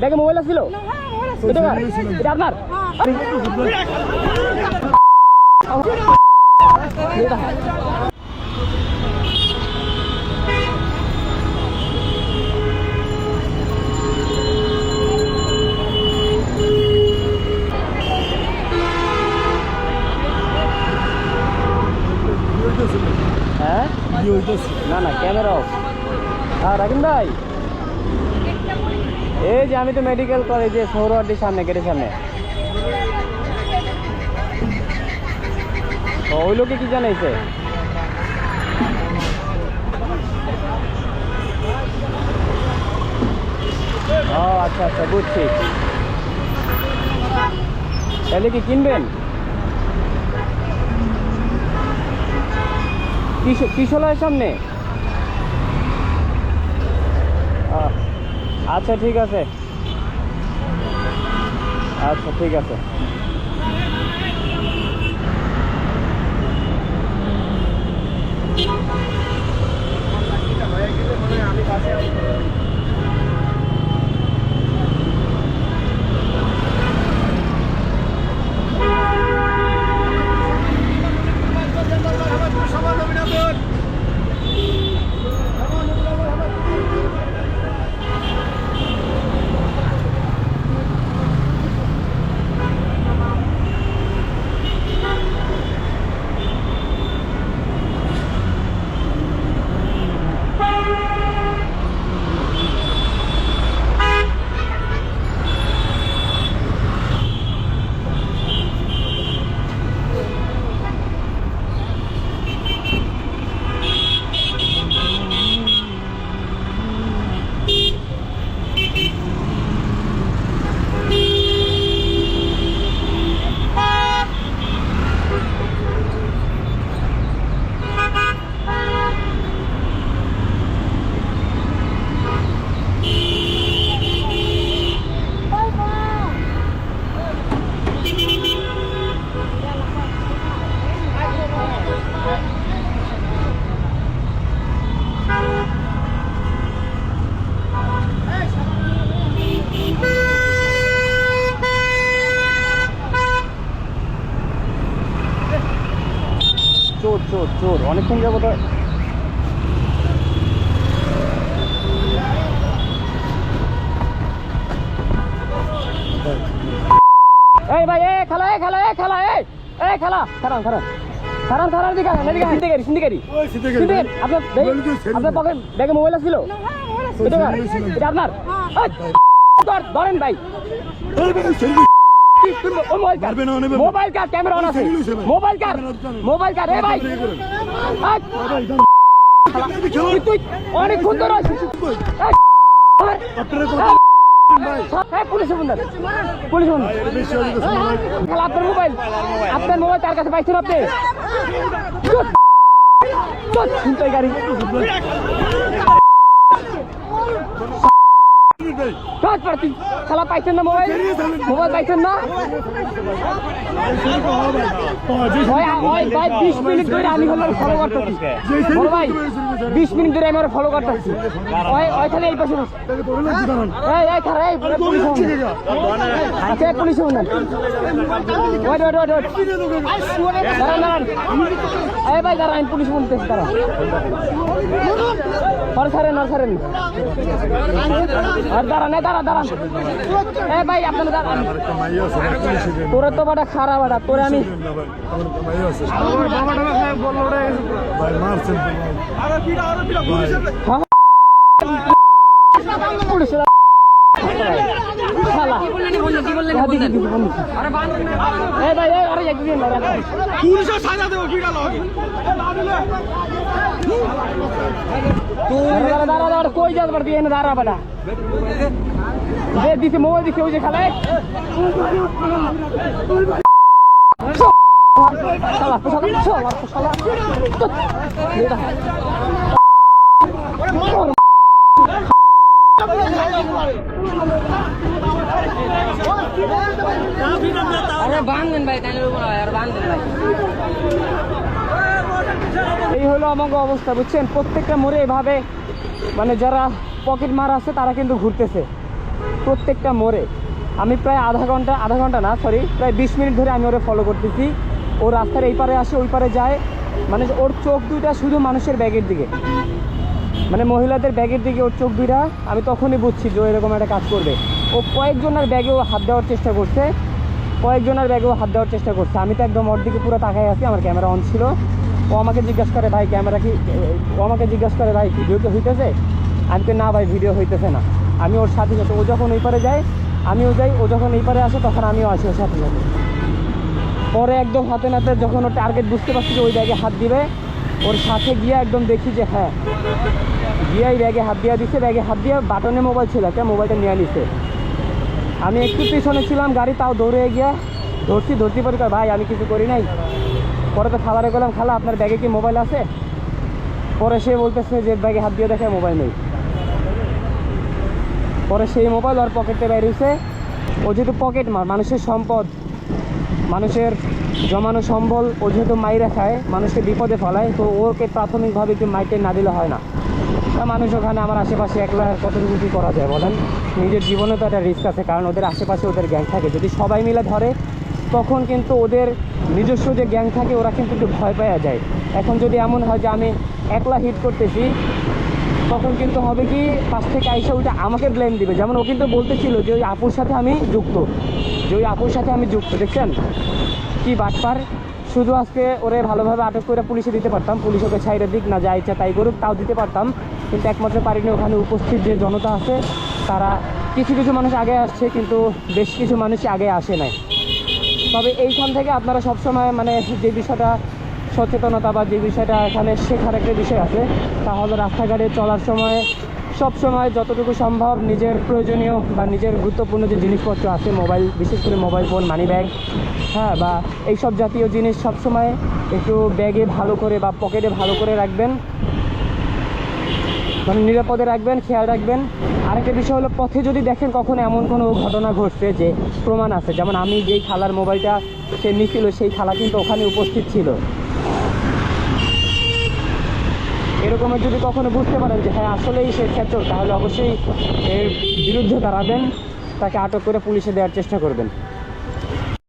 ব্যাগে মোবাইল আছিল এটা? আপনার? হ্যাঁ? না না ক্যামেরা অফ হ্যাঁ রাকিন ভাই। এই যে আমি তো মেডিকেল কলেজে সৌরহাটির সামনে গেটের সামনে। ওই লোকে কি জানাইছে? ও আচ্ছা আচ্ছা বুঝছি। তাহলে কি কিনবেন? কিশো- কিশোলয়ের সামনে? আহ, আচ্ছা ঠিক আছে। আচ্ছা ঠিক আছে। চোর চোর চোর। অনেকক্ষণ যাব তো এই ভাই এ খেলা এ খেলা এ খেলা এ এই খেলা। দিকে এদিকে আপনার আপনার পকেট ব্যাগে মোবাইল আছিল? এটা আপনার? ধরেন ভাই। কি, মোবাইল কার? মোবাইল ক্যামেরা অন আছে। মোবাইল কার মোবাইল কার এ ভাই তুই ধরে আছিস পুলিশে পুলিশে দেন। তাহলে আপনার মোবাইল আপনার মোবাইল তার কাছে পাইছেন আপনি গাড়ি চট পারতি শালা পাইছেন না মোবাইল? মোবাইল পাইছেন না? ভাই ওই বিশ মিনিট ধরে আমি হলো ফলো করতেছি বড় ভাই বিশ মিনিট ধরে আমি ফলো করতেছি ওই ওইখানে এই পাশে। এই এই খারা এই পুলিশ আচ্ছা police phone wait wait wait wait. দাঁড়ান দাঁড়ান। এই ভাই দাঁড়ান পুলিশ দিতেছি দাঁড়ান। আর ছাড়েন আর ছাড়েন আর দাঁড়ান এই দাঁড়ান দাঁড়ান। এই ভাই আপনারা দাঁড়ান। তোরা তো বাটা খারাপ বাটা তোরে আমি পুলিশ শালা দিদি, দিদি, দাঁড়া কই যাস পারবি এনে দাঁড়া বাটা দে দিছে মোবাইল দিছে ওই যে আরে বান্ধেন ভাই তাই আর ভাই এই হলো আমাকে অবস্থা, বুঝছেন? প্রত্যেকটা মোড়ে এভাবে মানে যারা পকেট মার আছে, তারা কিন্তু ঘুরতেছে। প্রত্যেকটা মোড়ে। আমি প্রায় আধা ঘণ্টা আধা ঘণ্টা না সরি প্রায় বিশ মিনিট ধরে আমি ওরে ফলো করতেছি। ও রাস্তার এই পারে আসে, ওই পারে যায়। মানে ওর চোখ দুইটা শুধু মানুষের ব্যাগের দিকে। মানে মহিলাদের ব্যাগের দিকে ওর চোখ দুইটা। আমি তখনই বুঝছি যে এরকম একটা কাজ করবে। ও কয়েকজনের ব্যাগেও হাত দেওয়ার চেষ্টা করছে। কয়েকজনের ব্যাগেও হাত দেওয়ার চেষ্টা করছে। আমি তো একদম ওর দিকে পুরো তাকাই আছি, আমার ক্যামেরা অন ছিল। ও আমাকে জিজ্ঞাসা করে, ভাই ক্যামেরা কি ও আমাকে জিজ্ঞাসা করে, ভাই ভিডিও কি হইতেছে? আমি তো না, ভাই, ভিডিও হইতেছে না। আমি ওর সাথে সাথে ও যখন ওই পারে যায়, আমিও যাই, ও যখন এই পারে আসে, তখন আমিও আসি ওর সাথে সাথে পরে একদম হাতে নাতে যখন ও টার্গেট বুঝতে পারছি যে ওই ব্যাগে হাত দিবে, ওর সাথে গিয়ে একদম দেখি যে হ্যাঁ গিয়ে এই ব্যাগে হাত দিয়ে দিচ্ছে ব্যাগে হাত দিয়ে বাটনে মোবাইল ছিল, একটা মোবাইলটা নিয়ে নিছে। আমি একটু পিছনে ছিলাম, গাড়ি তাও দৌড়ে গিয়ে ধরছি, ধরতে পারি ভাই, আমি কিছু করি নাই। পরে তো খালারে গেলাম, খালা, আপনার ব্যাগে কি মোবাইল আছে? পরে সে বলতেছে যে, ব্যাগে হাত দিয়ে দেখে মোবাইল নেই। পরে সেই মোবাইল ওর পকেটে বের হয়েছে ও যেহেতু পকেট মার, মানুষের সম্পদ, মানুষের জমানো সম্বল, ও যেহেতু মাইরা খায়, মানুষকে বিপদে ফেলায়, তো ওকে প্রাথমিকভাবে একটু মাইটে না দিলে হয় না। তা মানুষ ওখানে, আমার আশেপাশে একলা কতটুকু কী করা যায়? বলেন। নিজের জীবনে তো একটা রিস্ক আছে, কারণ ওদের আশেপাশে ওদের গ্যাং থাকে। যদি সবাই মিলে ধরে তখন কিন্তু ওদের নিজস্ব যে গ্যাং থাকে, ওরা কিন্তু একটু ভয় পাওয়া যায়। এখন যদি এমন হয় যে আমি একলা হিট করতেছি, তখন কিন্তু হবে কি, পাশ থেকে আইসা ওইটা আমাকে ব্লেম দিবে। যেমন ও কিন্তু বলতেছিল যে ওই আপুর সাথে আমি যুক্ত, যে ওই আপুর সাথে আমি যুক্ত, দেখছেন? কি বাটপার। শুধু আজকে ওরে ভালোভাবে আটক করে পুলিশে দিতে পারতাম। পুলিশ ওকে ছাইরে দিক, না যা ইচ্ছা তাই করুক, তাও দিতে পারতাম। কিন্তু একমাত্র পারিনি, ওখানে উপস্থিত যে জনতা আছে, তারা কিছু কিছু মানুষ আগে আসছে, কিন্তু বেশ কিছু মানুষ আগে আসে নাই। তবে এইখান থেকে আপনারা সবসময় মানে যে বিষয়টা সচেতনতা বা যে বিষয়টা এখানে শেখার একটা বিষয় আছে, তা হলো রাস্তাঘাটে চলার সময় সব সময় যতটুকু সম্ভব নিজের প্রয়োজনীয় বা নিজের গুরুত্বপূর্ণ যে জিনিসপত্র আছে, মোবাইল, বিশেষ করে মোবাইল ফোন মানি ব্যাগ হ্যাঁ বা এইসব জাতীয় জিনিস সবসময় একটু ব্যাগে ভালো করে বা পকেটে ভালো করে রাখবেন। মানে নিরাপদে রাখবেন, খেয়াল রাখবেন। আরেকটা বিষয় হলো, পথে যদি দেখেন কখনো এমন কোনো ঘটনা ঘটছে যে প্রমাণ আছে, যেমন আমি যেই খালার মোবাইলটা, সে নিছিল, সেই খালা কিন্তু ওখানে উপস্থিত ছিল। এরকমের যদি কখনো বুঝতে পারেন যে হ্যাঁ আসলেই সে খেচর, তাহলে অবশ্যই এর বিরুদ্ধে দাঁড়াবেন, তাকে আটক করে পুলিশে দেওয়ার চেষ্টা করবেন।